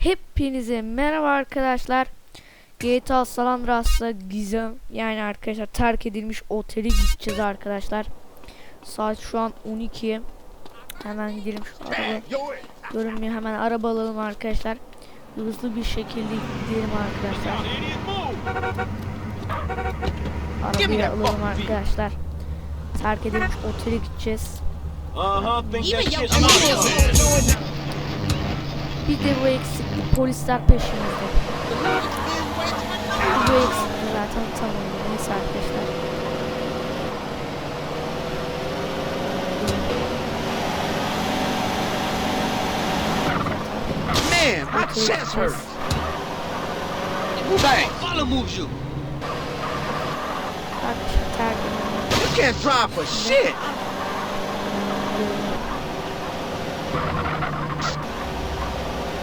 Hepinize merhaba arkadaşlar. GTA San Andreas'ta gizem yani arkadaşlar terk edilmiş oteli gideceğiz arkadaşlar. Saat şu an 12. Hemen gidelim şu araba. Görünmüyor hemen araba alalım arkadaşlar. Hızlı bir şekilde gidelim arkadaşlar. Arabayı alalım arkadaşlar. Terk edilmiş otele gideceğiz. Uh-huh, Bir de bu eksikli polisler peşimizde. Bu eksikli zaten tamam. Neyse arkadaşlar. Man, my chest hurts. Bang. Follow moves you. Arkadaşlar terk edilmiş. You can't drive for shit.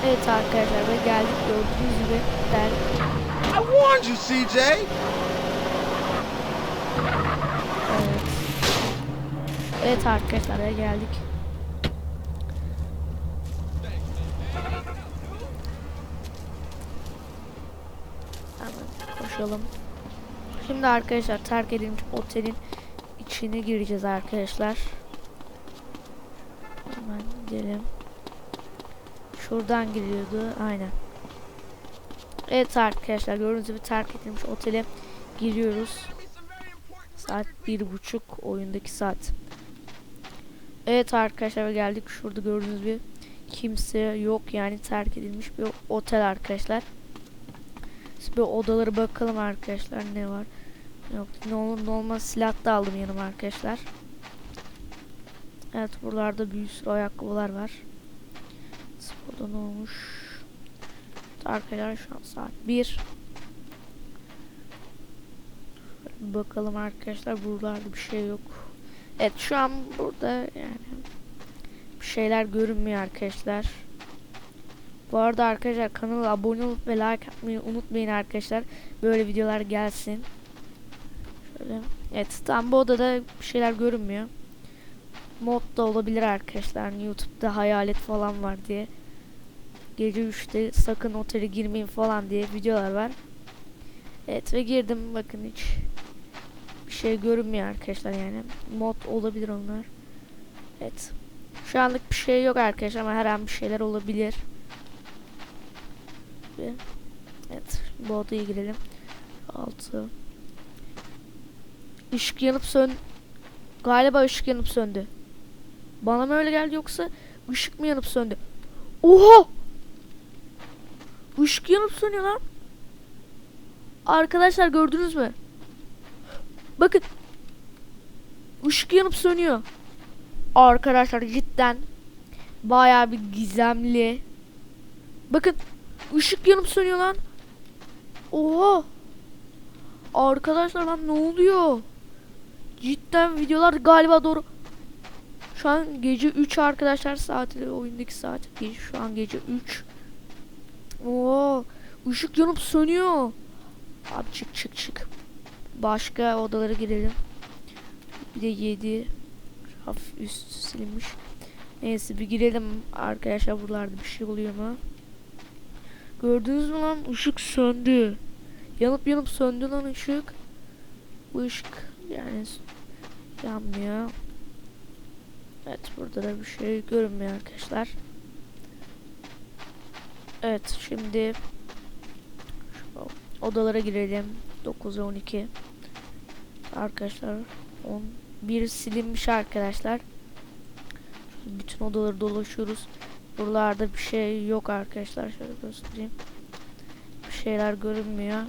Evet arkadaşlar ve geldik gördüğünüz gibi der. I warned you, CJ. Evet. Evet arkadaşlar ve geldik. Hemen koşalım. Şimdi arkadaşlar terk edilmiş otelin içine gireceğiz arkadaşlar. Hemen gidelim. Şuradan giriyordu. Aynen. Evet arkadaşlar gördüğünüz gibi terk edilmiş otele giriyoruz. Saat bir buçuk oyundaki saat. Evet arkadaşlar geldik. Şurada gördüğünüz gibi kimse yok yani terk edilmiş bir otel arkadaşlar. Bir odaları bakalım arkadaşlar ne var. Yok ne olur ne olmaz silah da aldım yanıma arkadaşlar. Evet buralarda bir sürü ayakkabılar var. Ne olmuş? Arkadaşlar şu an saat 1. Bir bakalım arkadaşlar buralarda bir şey yok. Evet şu an burada yani bir şeyler görünmüyor arkadaşlar. Bu arada arkadaşlar kanala abone olup ve like atmayı unutmayın arkadaşlar. Böyle videolar gelsin. Şöyle. Evet tam bu odada bir şeyler görünmüyor. Mod da olabilir arkadaşlar. YouTube'da hayalet falan var diye gece 3'te sakın otele girmeyin falan diye videolar var. Evet ve girdim bakın hiç bir şey görünmüyor arkadaşlar yani. Mod olabilir onlar. Evet. Şu anlık bir şey yok arkadaşlar ama her an bir şeyler olabilir. Ve evet bu odaya girelim. 6 Işık yanıp sön Galiba ışık yanıp söndü. Bana mı öyle geldi yoksa ışık mı yanıp söndü? Oha! Işık yanıp sönüyor lan. Arkadaşlar gördünüz mü? Bakın. Işık yanıp sönüyor. Arkadaşlar cidden bayağı bir gizemli. Bakın ışık yanıp sönüyor lan. Oha. Arkadaşlar lan ne oluyor? Cidden videolar galiba doğru. Şu an gece 3 arkadaşlar saati oyundaki saat. Gece, şu an gece 3. Oo, ışık yanıp sönüyor. Abi çık çık çık. Başka odalara girelim. Bir de 7 hafif üst silinmiş. Neyse bir girelim arkadaşlar buralarda bir şey oluyor mu? Gördünüz mü lan ışık söndü. Yanıp yanıp söndü lan ışık. Bu ışık yani yanmıyor. Evet burada da bir şey görünmüyor arkadaşlar. Evet şimdi odalara girelim. 9 ve 12. Arkadaşlar 11 silinmiş arkadaşlar. Bütün odaları dolaşıyoruz. Buralarda bir şey yok arkadaşlar. Şöyle göstereyim. Bir şeyler görünmüyor.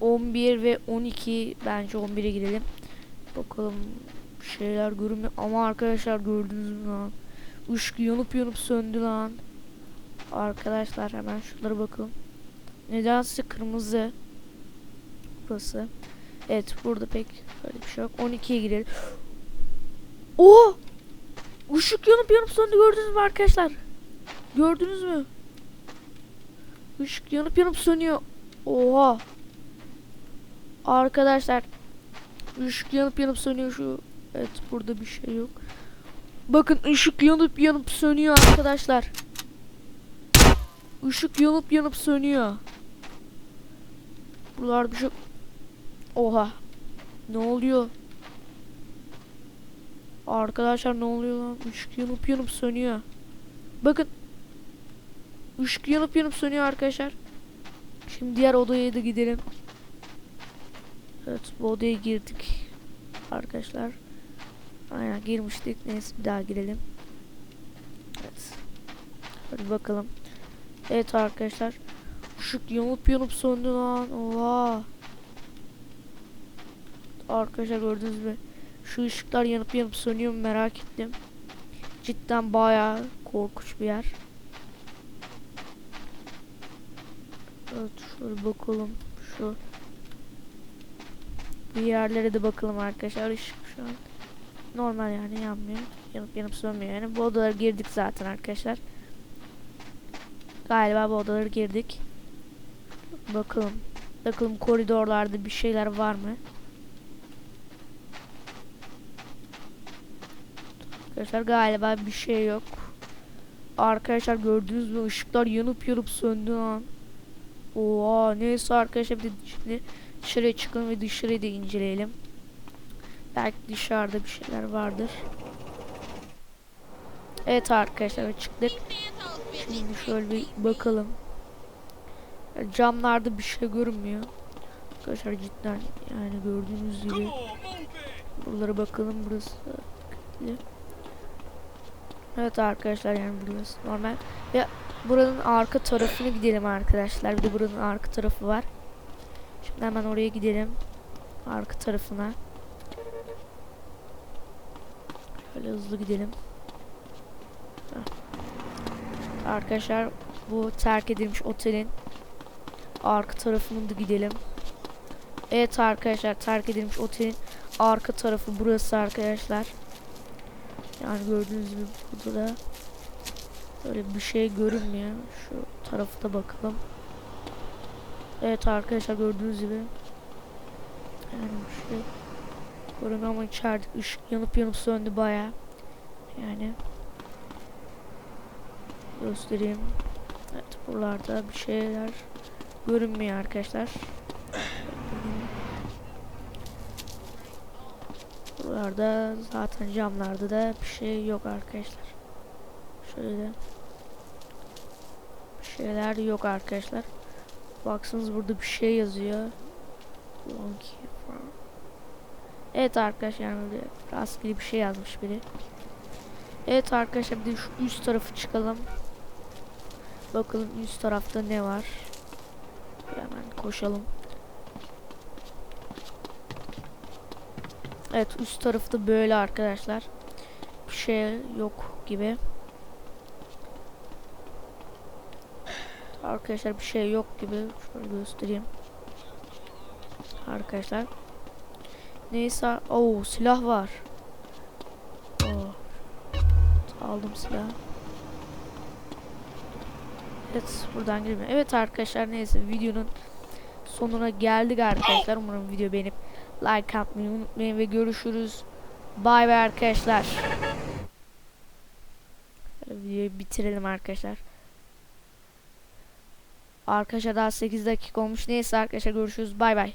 11 ve 12 bence 11'e girelim. Bakalım şeyler görünmüyor ama arkadaşlar gördünüz mü lan? Işık yanıp yanıp söndü lan. Arkadaşlar hemen şunlara bakalım. Nedense kırmızı. Burası. Evet burada pek öyle bir şey yok. 12'ye girelim. Oo! Işık yanıp yanıp söndü gördünüz mü arkadaşlar? Gördünüz mü? Işık yanıp yanıp sönüyor. Oha! Arkadaşlar ışık yanıp yanıp sönüyor şu. Evet burada bir şey yok. Bakın ışık yanıp yanıp sönüyor arkadaşlar. ışık yanıp yanıp sönüyor. Buralar bir şey... Oha. Ne oluyor? Arkadaşlar ne oluyor lan? Işık yanıp yanıp sönüyor. Bakın. Işık yanıp yanıp sönüyor arkadaşlar. Şimdi diğer odaya da gidelim. Evet bu odaya girdik. Arkadaşlar. Aynen girmiştik. Neyse bir daha girelim. Evet. Hadi bakalım. Evet arkadaşlar. Işık yanıp yanıp söndü lan. Oha. Arkadaşlar gördünüz mü? Şu ışıklar yanıp yanıp sönüyor merak ettim. Cidden bayağı korkunç bir yer. Evet şöyle bakalım. Şu bir yerlere de bakalım arkadaşlar. Işık şu an normal yani yanmıyor. Yanıp yanıp sönmüyor yani. Bu odalara girdik zaten arkadaşlar. Galiba bu odalara girdik. Bakalım. Bakalım koridorlarda bir şeyler var mı? Arkadaşlar galiba bir şey yok. Arkadaşlar gördünüz mü ışıklar yanıp yanıp söndü lan. Oha neyse arkadaşlar bir de şimdi dışarıya çıkalım ve dışarıyı da inceleyelim. Belki dışarıda bir şeyler vardır. Evet arkadaşlar çıktık. Şimdi şöyle bir bakalım. Camlarda bir şey görünmüyor. Arkadaşlar cidden yani gördüğünüz gibi. Buralara bakalım burası. Evet arkadaşlar yani burası normal. Ya buranın arka tarafını gidelim arkadaşlar. Bir de buranın arka tarafı var. Şimdi hemen oraya gidelim. Arka tarafına. Şöyle hızlı gidelim. Arkadaşlar bu terk edilmiş otelin arka tarafına da gidelim. Evet arkadaşlar terk edilmiş otelin arka tarafı burası arkadaşlar. Yani gördüğünüz gibi burada da böyle bir şey görünmüyor. Şu tarafta bakalım. Evet arkadaşlar gördüğünüz gibi yani bir ama içeride ışık yanıp yanıp söndü baya. Yani göstereyim. Evet buralarda bir şeyler görünmüyor arkadaşlar. Buralarda zaten camlarda da bir şey yok arkadaşlar. Şöyle bir şeyler yok arkadaşlar. Baksanız burada bir şey yazıyor. Farm. Evet arkadaşlar böyle rastgele bir şey yazmış biri. Evet arkadaşlar bir de şu üst tarafı çıkalım. Bakalım üst tarafta ne var. Hemen koşalım. Evet üst tarafta böyle arkadaşlar. Bir şey yok gibi. Arkadaşlar bir şey yok gibi. Şöyle göstereyim. Arkadaşlar. Neyse. Oo silah var. Oo. Aldım silah. Evet buradan girmiyor. Evet arkadaşlar neyse videonun sonuna geldik arkadaşlar. Umarım video beğenip like atmayı unutmayın ve görüşürüz. Bay bay arkadaşlar. Videoyu bitirelim arkadaşlar. Arkadaşlar daha 8 dakika olmuş. Neyse arkadaşlar görüşürüz. Bay bay.